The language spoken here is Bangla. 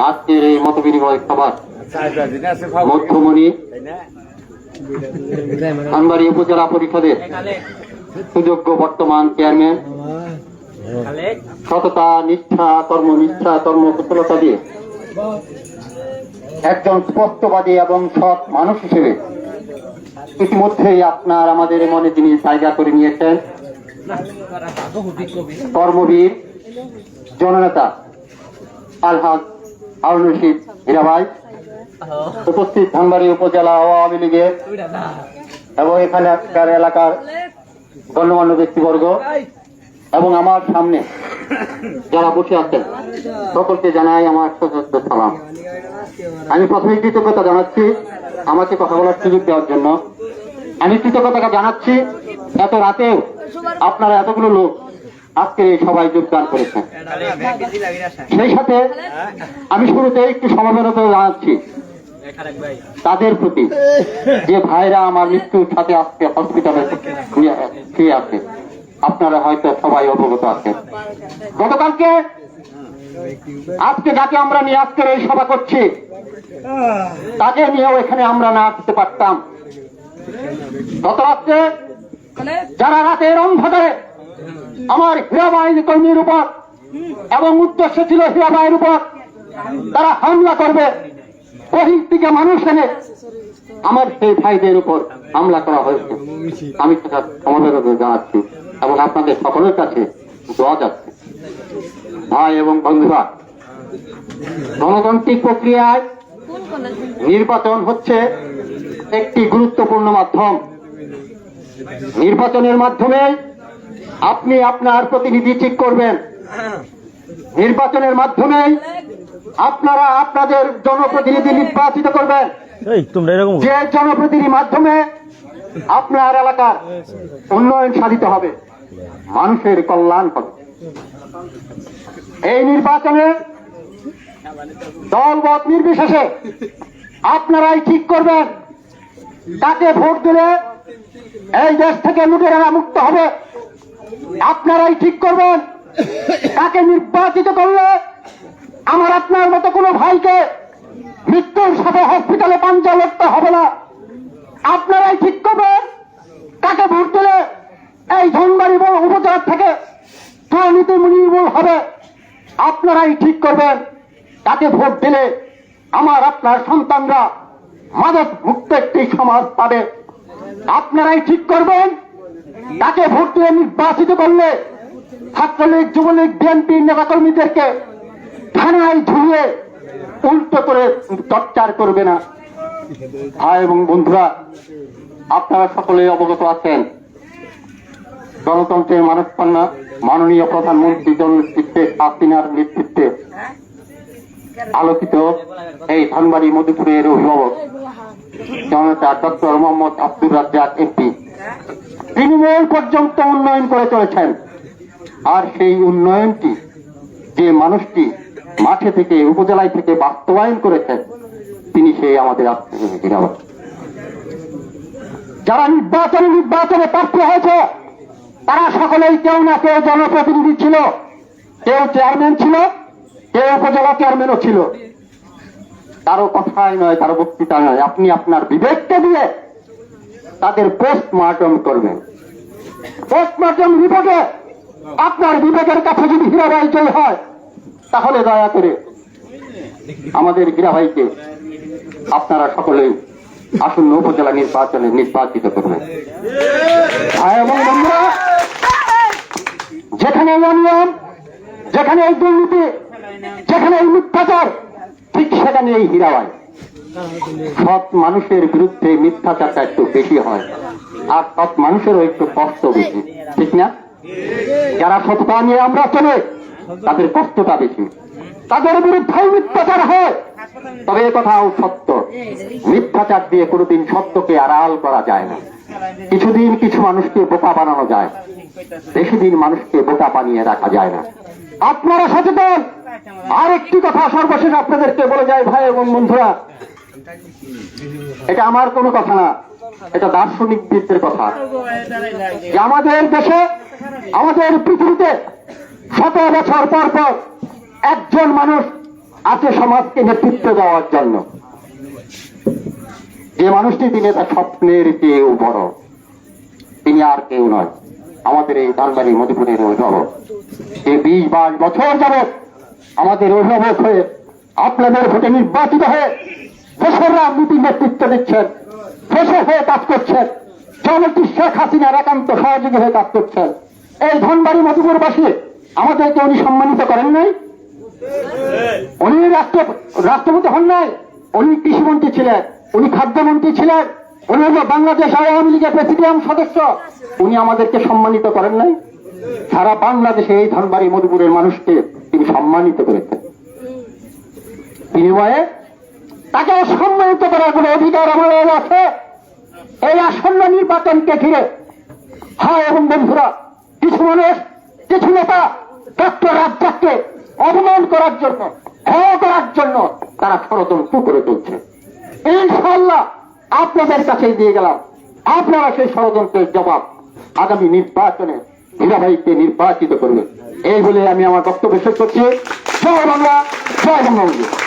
আজকের এই মত বিনিময় সভা। মধ্যমণি খানবাড়ি উপজেলা পরিষদের সুযোগ্য বর্তমান চেয়ারম্যান সততা নিষ্ঠা কর্মনিষ্ঠা কর্মকুশলতা দিয়ে একজন স্পষ্টবাদী এবং সৎ মানুষ হিসেবে ইতিমধ্যেই আপনার আমাদের মনে তিনি জায়গা করে নিয়েছেন কর্মবীর জননেতা আলহাজ হারুন রশিদ হীরাভাই উপস্থিত ধানবাড়ি উপজেলা আওয়ামী লীগের এবং এখানে এখানকার এলাকার গণ্যমান্য ব্যক্তিবর্গ এবং আমার সামনে যারা বসে আছেন, সকলকে জানাই আমার সশস্ত্র সালাম। আমি প্রথমে কৃতজ্ঞতা জানাচ্ছি আমাকে কথা বলার সুযোগ দেওয়ার জন্য। আমি কৃতজ্ঞতা জানাচ্ছি, এত রাতেও আপনারা এতগুলো লোক আজকে এই সভায় যোগদান করেছেন। সেই সাথে আমি শুরুতে একটু সমবেদনা জানাচ্ছি। তাদের প্রতি যে ভাইরা আমার মৃত্যুর সাথে আজকে হসপিটালে শুয়ে আছে আপনারা হয়তো সবাই অবগত আছেন। গতকালকে আজকে যাকে আমরা নিয়ে আজকের এই সভা করছি তাকে নিয়েও এখানে আমরা না আসতে পারতাম। গত রাত্রে যারা রাতের অন্ধকারে আমার হীরাবাই কর্মীর উপর এবং উদ্দেশ্য ছিল হীরাবাইয়ের উপর তারা হামলা করবে। বহির থেকে মানুষ এনে আমার সেই ভাইদের উপর হামলা করা হয়েছে। আমি সেটা সমবেদনা জানাচ্ছি এবং আপনাদের সকলের কাছে দোয়া যাচ্ছে ভাই এবং বন্ধুরা, গণতান্ত্রিক প্রক্রিয়ায় নির্বাচন হচ্ছে একটি গুরুত্বপূর্ণ মাধ্যম। নির্বাচনের মাধ্যমে আপনি আপনার প্রতিনিধি ঠিক করবেন। নির্বাচনের মাধ্যমে আপনারা আপনাদের জনপ্রতিনিধি নির্বাচিত করবেন। যে জনপ্রতিনিধির মাধ্যমে আপনার এলাকার উন্নয়ন সাধিত হবে মানুষের কল্যাণ হবে। এই নির্বাচনে দলবত নির্বিশেষে আপনারাই ঠিক করবেন। তাকে ভোট দিলে এই দেশ থেকে লুটেরা মুক্ত হবে। আপনারাই ঠিক করবেন। কাকে নির্বাচিত করলে আমার আপনার মতো কোনো ভাইকে মৃত্যুর সাথে হসপিটালে পাঞ্জা লড়তে হবে না। আপনারাই ঠিক করবেন, তাকে ভোট দিলে এই ধনবাড়ি বড় উপজেলা থেকে দুর্নীতি নির্মূল হবে। আপনারাই ঠিক করবেন কাকে ভোট দিলে আমার আপনার সন্তানরা মাদক মুক্ত একটি সমাজ পাবে। আপনারাই ঠিক করবেন, তাকে ভোট নির্বাচিত করলে ছাত্রলীগ, যুবলীগ বিএনপির নেতাকর্মীদেরকে থানায় ঝুলিয়ে উল্টো করে চর্চার করবে না। ভাই এবং বন্ধুরা, আপনারা সকলে অবগত আছেন, গণতন্ত্রের মানবকন্যা মাননীয় প্রধানমন্ত্রী জননেত্রী শেখ হাসিনার নেতৃত্বে আলোকিত এই ধনবাড়ি মধুপুরের অভিভাবক জনতা ডক্টর মোহাম্মদ আব্দুর রাজ্জাক এমপি। তৃণমূল পর্যন্ত উন্নয়ন করে চলেছেন। আর সেই উন্নয়নটি যে মানুষটি মাঠে থেকে, উপজেলায় থেকে বাস্তবায়ন করেছেন, তিনি সেই আমাদের আত্মীয় যারা নির্বাচনে নির্বাচনে প্রার্থী হয়েছে, তারা সকলেই কেউ না কেউ জনপ্রতিনিধি ছিল, কেউ চেয়ারম্যান ছিল, কেউ উপজেলা চেয়ারম্যানও ছিল। কারও কথাই নয়, কারও বক্তৃতা নয়। আপনি আপনার বিবেককে দিয়ে তাদের পোস্টমার্টম করবেন পোস্টমার্টম রিপোর্টে আপনার বিবেকের কাছে যদি হীরাবাই জয় হয়, তাহলে দয়া করে আমাদের হীরাবাইকে আপনারা সকলেই আসন্ন উপজেলা নির্বাচনে নির্বাচিত করবেন। এবং বন্ধুরা, যেখানে অনিয়ম, যেখানে এই দুর্নীতি, যেখানে এই মিথ্যাচার, ঠিক সেখানে এই হীরাবাই। সৎ মানুষের বিরুদ্ধে মিথ্যাচারটা একটু বেশি হয়। আর সৎ মানুষেরও একটু কষ্ট বেশি। ঠিক না? যারা সততা নিয়ে আমরা চলে, তাদের কষ্টটা বেশি। তাদের বিরুদ্ধে মিথ্যাচার হয়। তবে এ কথাও সত্য। মিথ্যাচার দিয়ে কোনোদিন সত্যকে আড়াল করা যায় না। কিছুদিন কিছু মানুষকে বোকা বানানো যায়। বেশি দিন মানুষকে বোকা বানিয়ে রাখা যায় না। আপনারা সচেতন। আর একটি কথা সর্বশেষ আপনাদেরকে বলে যায় ভাই এবং বন্ধুরা। এটা আমার কোনো কথা না, এটা দার্শনিকবিদদের কথা। আমাদের দেশে, আমাদের পৃথিবীতে শত বছর পর পর একজন মানুষ আছে সমাজকে নেতৃত্ব দেওয়ার জন্য। যে মানুষটি তিনি তার স্বপ্নের চেয়েও বড়, তিনি আর কেউ নয়। আমাদের এই ধানবাড়ি মধুপুরের অভিভাবক। যে বিশ বাইশ বছর যাবৎ আমাদের অভিভাবক হয়ে আপনাদের ভোটে নির্বাচিত হয়ে দেশের রাজনীতির নেতৃত্ব দিচ্ছেন দেশের হয়ে কাজ করছেন জননেত্রী শেখ হাসিনার একান্ত সহযোগী হয়ে কাজ করছেন। এই ধনবাড়ি মধুপুরবাসী আমাদেরকে উনি সম্মানিত করেন নাই? উনি রাষ্ট্র রাষ্ট্রপতি হন নাই? উনি কৃষিমন্ত্রী ছিলেন, উনি খাদ্যমন্ত্রী ছিলেন উনি হল বাংলাদেশ আওয়ামী লীগের প্রেসিডিয়াম সদস্য। উনি আমাদেরকে সম্মানিত করেন নাই। সারা বাংলাদেশে এই ধনবাড়ি মধুপুরের মানুষকে তিনি সম্মানিত করেছেন। বিনিময়ে তাকে সম্মানিত করার কোন অধিকার আমাদের আছে। এই আসন্ন নির্বাচনকে ঘিরে হ্যাঁ এবং বন্ধুরা, কিছু মানুষ, কিছু নেতা ডক্টর রাজ্জাককে অপমান করার জন্য ভয় করার জন্য তারা ষড়যন্ত্র করে চলছে। ইনশাল্লাহ আপনাদের কাছে দিয়ে গেলাম। আপনারা সেই ষড়যন্ত্রের জবাব আগামী নির্বাচনে হীরাভাইকে নির্বাচিত করবেন। এই বলে আমি আমার বক্তব্য শেষ করছি। জয় বাংলা, জয় বঙ্গবন্ধু।